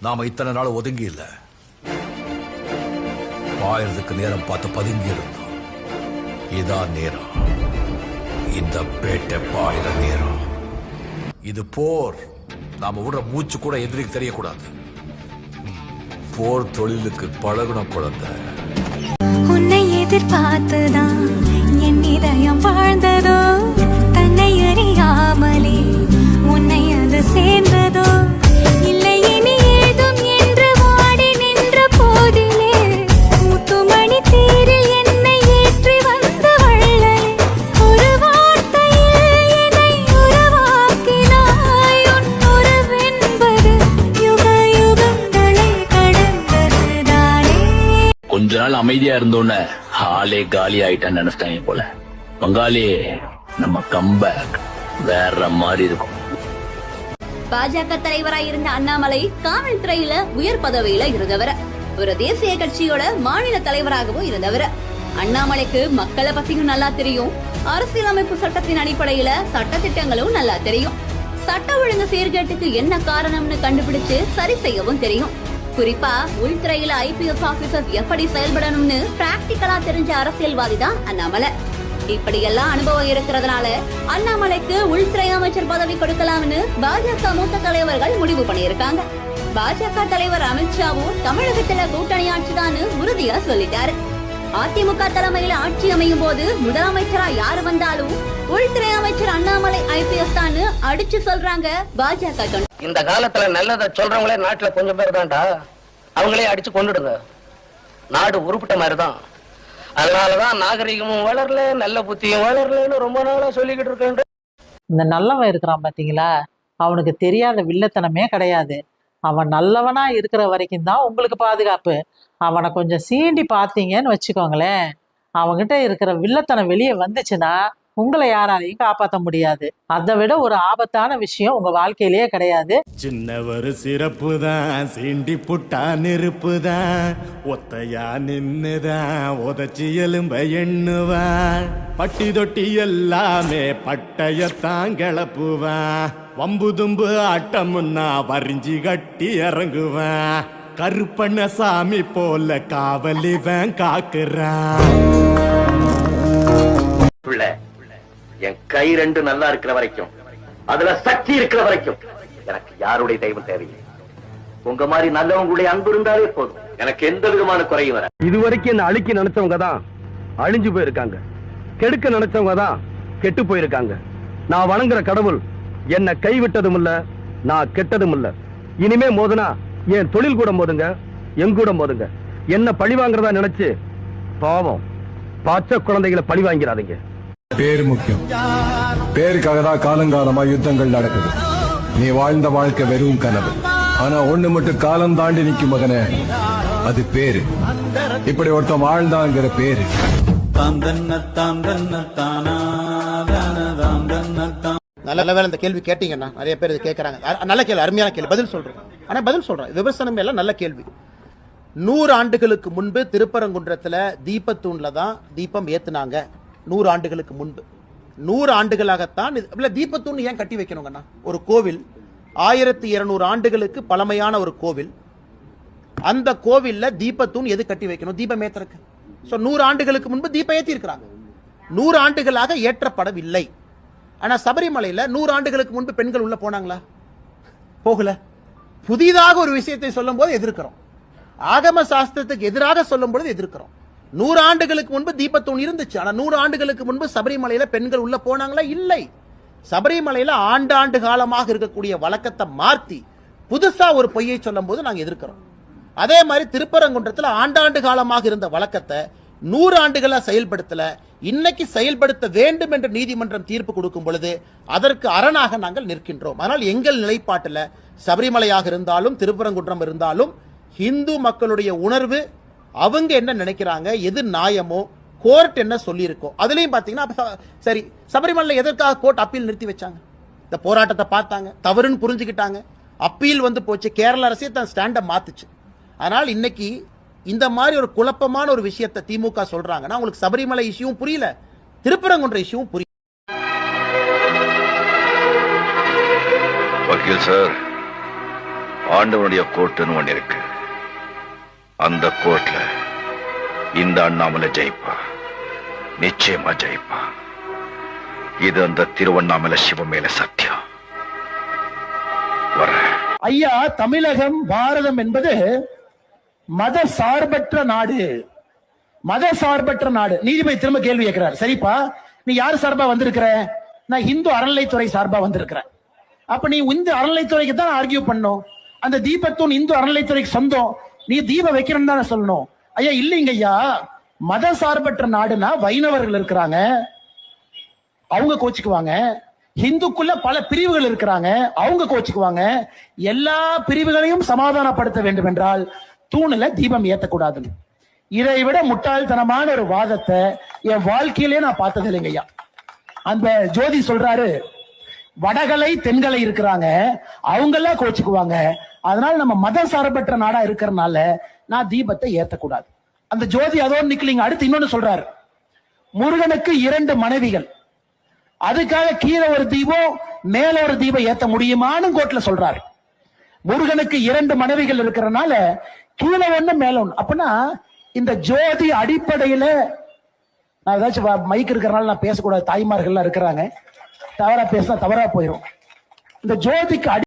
நாம இத்தனை நாள் ஒதுங்கி இல்ல பாயறதுக்கு நேரம் பார்த்து பதுங்கி இருந்தோம் இதான் நேரம். இந்த பேட்டை பாயிர நேரம். இது போர். நாம விடுற மூச்சு கூட எதிரிக்கு தெரியக்கூடாது. போர் தொழிலுக்கு பழகுன குழந்தை. உன்னை எதிர்பார்த்துதான் என் இதயம் வாழ்ந்ததோ? கொஞ்ச நாள் அமைதியா இருந்தோன்னு ஆளே காலி ஆயிட்டான்னு நினைச்சிட்டாங்க போல. பங்காளி நம்ம கம்பேக் வேற மாதிரி இருக்கும். பாஜக தலைவராய் இருந்த அண்ணாமலை காவல்துறையில உயர் பதவியில இருந்தவர். ஒரு தேசிய கட்சியோட மாநில தலைவராகவும் இருந்தவர். அண்ணாமலைக்கு மக்களை பத்தியும் நல்லா தெரியும். அரசியலமைப்பு சட்டத்தின் அடிப்படையில சட்டத்திட்டங்களும் நல்லா தெரியும். சட்ட ஒழுங்கு சீர்கேட்டுக்கு என்ன காரணம்னு கண்டுபிடிச்சு சரி செய்யவும் தெரியும். குறிப்பா உள்துறையில ஐபிஎஸ் ஆபீசர் எப்படி செயல்படணும்னு பிராக்டிக்கலா தெரிஞ்ச அரசியல்வாதி தான் அண்ணாமலை. இப்படியெல்லாம் அனுபவம் இருக்கிறதுனால அண்ணாமலைக்கு உள்துறை அமைச்சர் பதவி கொடுக்கலாம்னு பாஜக மூத்த தலைவர்கள் முடிவு பண்ணியிருக்காங்க. பாஜக தலைவர் அமித்ஷாவும் தமிழகத்துல கூட்டணி ஆட்சிதான்னு உறுதியா சொல்லிட்டாரு. அதிமுக தலைமையில ஆட்சி அமையும் போது முதலமைச்சரா யாரு வந்தாலும் உள்துறை அமைச்சர் அண்ணாமலை ஐபிஎஸ் தான் அடிச்சு சொல்றாங்க பாஜக. இந்த காலத்துல நல்லதை சொல்றவங்களே நாட்டுல கொஞ்சம் பேர் தான்டா. அவங்களே அடிச்சு கொண்டுடுங்க. நாடு உருப்பிட்ட மாதிரி தான் அதனாலதான் நாகரிகமும் வளரல நல்ல புத்தியும் வளரலன்னு ரொம்ப நாளா சொல்லிக்கிட்டு இருக்கேன் இந்த நல்லவன் இருக்கிறான் பாத்தீங்களா? அவனுக்கு தெரியாத வில்லத்தனமே கிடையாது. அவன் நல்லவனா இருக்கிற வரைக்கும் தான் உங்களுக்கு பாதுகாப்பு. அவனை கொஞ்சம் சீண்டி பார்த்தீங்கன்னு வச்சுக்கோங்களேன். அவன்கிட்ட இருக்கிற வில்லத்தனம் வெளியே வந்துச்சுன்னா உங்களை யாராலையும் காப்பாற்ற முடியாது. அதை விட ஒரு ஆபத்தான விஷயம் உங்க வாழ்க்கையிலேயே கிடையாது. சின்னவர் சிறப்பு தான் சீண்டி புட்டா நெருப்பு தான். ஒத்தையா நின்னுதான் உதச்சி எலும்ப எண்ணுவான் பட்டி தொட்டி எல்லாமே பட்டயத்தான் கிளப்புவான் வம்பு தும்பு ஆட்டமுன்னா வரிஞ்சி கட்டி இறங்குவான். கருப்பண்ண சாமி போல காவலிவன் காக்குறான். பிள்ளை என் கை ரெண்டு நல்லா இருக்கிற வரைக்கும் அதுல சக்தி இருக்கிற வரைக்கும் எனக்கு யாருடைய தெய்வம் தேவையில்லை. உங்க மாதிரி நல்லவங்களுடைய அன்பு இருந்தாலே போதும். எனக்கு எந்த விதமான குறையும் வர இதுவரைக்கும் என்ன அழிக்க நினைச்சவங்க தான் அழிஞ்சு போயிருக்காங்க. கெடுக்க நினைச்சவங்க தான் கெட்டு போயிருக்காங்க. நான் வணங்குற கடவுள் என்னை கைவிட்டதும் இல்ல நான் கெட்டதும் இல்ல இனிமே மோதுனா என் தொழில் கூட மோதுங்க எங்கூட மோதுங்க. என்ன பழி வாங்குறதா நினைச்சு பாவம். பச்சை குழந்தைகளை பழி வாங்கிறாதீங்க. பேர் முக்கியம். பேருக்காக தான் காலங்காலமா யுத்தங்கள் நடக்குது. நீ வாழ்ந்த வாழ்க்கை வெறும் கனவு. ஆனா ஒண்ணு மட்டும் காலம் தாண்டி நிக்கும் மகனே அது பேரு. இப்படி ஒருத்தன் வாழ்ந்தாங்கிற பேரு. நல்ல வேலை இந்த கேள்வி கேட்டீங்கன்னா நிறைய பேர் இது கேட்குறாங்க நல்ல கேள்வி அருமையான கேள்வி. பதில் சொல்கிறோம் ஆனால் பதில் சொல்கிறேன் விமர்சனம் எல்லாம் நல்ல கேள்வி. நூறு ஆண்டுகளுக்கு முன்பு திருப்பரங்குன்றத்தில் தீபத்தூணில் தான் தீபம் ஏற்றுனாங்க நூறு ஆண்டுகளுக்கு முன்பு. நூறு ஆண்டுகளாகத்தான் இது- இல்லை தீபத்தூண் ஏன் கட்டி வைக்கணுங்கண்ணா? ஒரு கோவில். ஆயிரத்தி இருநூறு ஆண்டுகளுக்கு பழமையான ஒரு கோவில். அந்த கோவிலில் தீபத்தூண் எது கட்டி வைக்கணும்? தீபம் ஏற்றுறக்கு ஸோ நூறு ஆண்டுகளுக்கு முன்பு தீபம் ஏற்றிருக்கிறாங்க நூறு ஆண்டுகளாக ஏற்றப்படவில்லை. ஆனால் சபரிமலையில் நூறு ஆண்டுகளுக்கு முன்பு பெண்கள் உள்ள போனாங்களா? போகல. புதிதாக ஒரு விஷயத்தை சொல்லும்போது எதிர்க்கிறோம். ஆகம சாஸ்திரத்துக்கு எதிராக சொல்லும் பொழுது எதிர்க்கிறோம். நூறு ஆண்டுகளுக்கு முன்பு தீபத்தூண் இருந்துச்சு. ஆனால் நூறு ஆண்டுகளுக்கு முன்பு சபரிமலையில் பெண்கள் உள்ள போனாங்களா? இல்லை. சபரிமலையில் ஆண்டாண்டு காலமாக இருக்கக்கூடிய வழக்கத்தை மாற்றி புதுசாக ஒரு பொய்யை சொல்லும் போது நாங்கள் எதிர்க்கிறோம். அதே மாதிரி திருப்பரங்குன்றத்தில் ஆண்டாண்டு காலமாக இருந்த வழக்கத்தை நூறு ஆண்டுகளாக செயல்படுத்தல. இன்னைக்கு செயல்படுத்த வேண்டும் என்று நீதிமன்றம் தீர்ப்பு கொடுக்கும் பொழுது அதற்கு அரணாக நாங்கள் நிற்கின்றோம். ஆனால் எங்கள் நிலைப்பாட்டில் சபரிமலையாக இருந்தாலும் திருப்பரங்குன்றம் இருந்தாலும் ஹிந்து மக்களுடைய உணர்வு அவங்க என்ன நினைக்கிறாங்க எது நியாயமோ கோர்ட் என்ன சொல்லியிருக்கோ அதுலேயும் பார்த்தீங்கன்னா சரி சபரிமலையில் எதற்காக கோர்ட் அப்பீல் நிறுத்தி வச்சாங்க? இந்த போராட்டத்தை பார்த்தாங்க தவறுன்னு புரிஞ்சுக்கிட்டாங்க. அப்பீல் வந்து போச்சு கேரள அரசே தன் ஸ்டாண்டை மாத்துச்சு. அதனால் இன்னைக்கு இந்த மாதிரி ஒரு குழப்பமான ஒரு விஷயத்தை திமுக சொல்றாங்கன்னா உங்களுக்கு சபரிமலை இஷ்யூவும் புரியல. திருப்பரங்குன்ற இஷ்யூவும் புரியல வக்கீல் சார் ஆண்டவனுடைய கோர்ட்டுன்னு ஒண்ணு இருக்கு. அந்த கோர்ட்ல இந்த அண்ணாமலை ஜெயிப்பா? நிச்சயமா ஜெயிப்பா? இது அந்த திருவண்ணாமலை சிவம் மேல சத்தியம் ஐயா தமிழகம் பாரதம் என்பது மத சார்பற்ற நாடு. மத சார்பற்ற நாடு. நீதிபதி திரும்ப கேள்வி கேட்கிறார். சரிப்பா நீ யார் சார்பா வந்திருக்கிற? நான் இந்து அறநிலைத்துறை சார்பா வந்திருக்கிறேன். அப்ப நீ இந்து அறநிலைத்துறைக்கு தான் ஆர்கியூ பண்ணும். அந்த தீபத்தூன் இந்து அறநிலைத்துறைக்கு சொந்தம். நீ தீபம் வைக்கிறேன்னு தானே சொல்லணும். ஐயா இல்லைங்க ஐயா. மத சார்பற்ற நாடுனா வைணவர்கள் இருக்கிறாங்க. அவங்க கோச்சுக்குவாங்க. ஹிந்துக்குள்ள பல பிரிவுகள் இருக்கிறாங்க. அவங்க கோச்சுக்குவாங்க. எல்லா பிரிவுகளையும் சமாதானப்படுத்த வேண்டும் என்றால் தூணுல தீபம் ஏத்தக்கூடாதுன்னு. இதை விட முட்டாள்தனமான ஒரு வாதத்தை என் வாழ்க்கையிலே நான் பார்த்தது இல்லைங்கய்யா அந்த ஜோதி சொல்றாரு வடகலை தென்கலை இருக்கிறாங்க. அவங்க எல்லாம் கோச்சுக்குவாங்க. அதனால நம்ம மத சார்பற்ற நாடா இருக்கிறனால நான் தீபத்தை ஏத்தக்கூடாது. அந்த ஜோதி அதோடு நிக்கலிங்க. அடுத்து இன்னொன்னு சொல்றாரு முருகனுக்கு இரண்டு மனைவிகள். அதுக்காக கீழே ஒரு தீபம் மேல ஒரு தீபம் ஏத்த முடியுமான்னு கோர்ட்ல சொல்றாரு. முருகனுக்கு இரண்டு மனைவிகள் இருக்கிறனால கீழே ஒண்ணு மேல ஒண்ணு. அப்படின்னா இந்த ஜோதி அடிப்படையில நான் ஏதாச்சும் மைக் இருக்கிறனால நான் பேசக்கூடாது. தாய்மார்கள்லாம் இருக்கிறாங்க. தவறா பேசினா தவறா போயிடும் இந்த ஜோதிக்கு அடி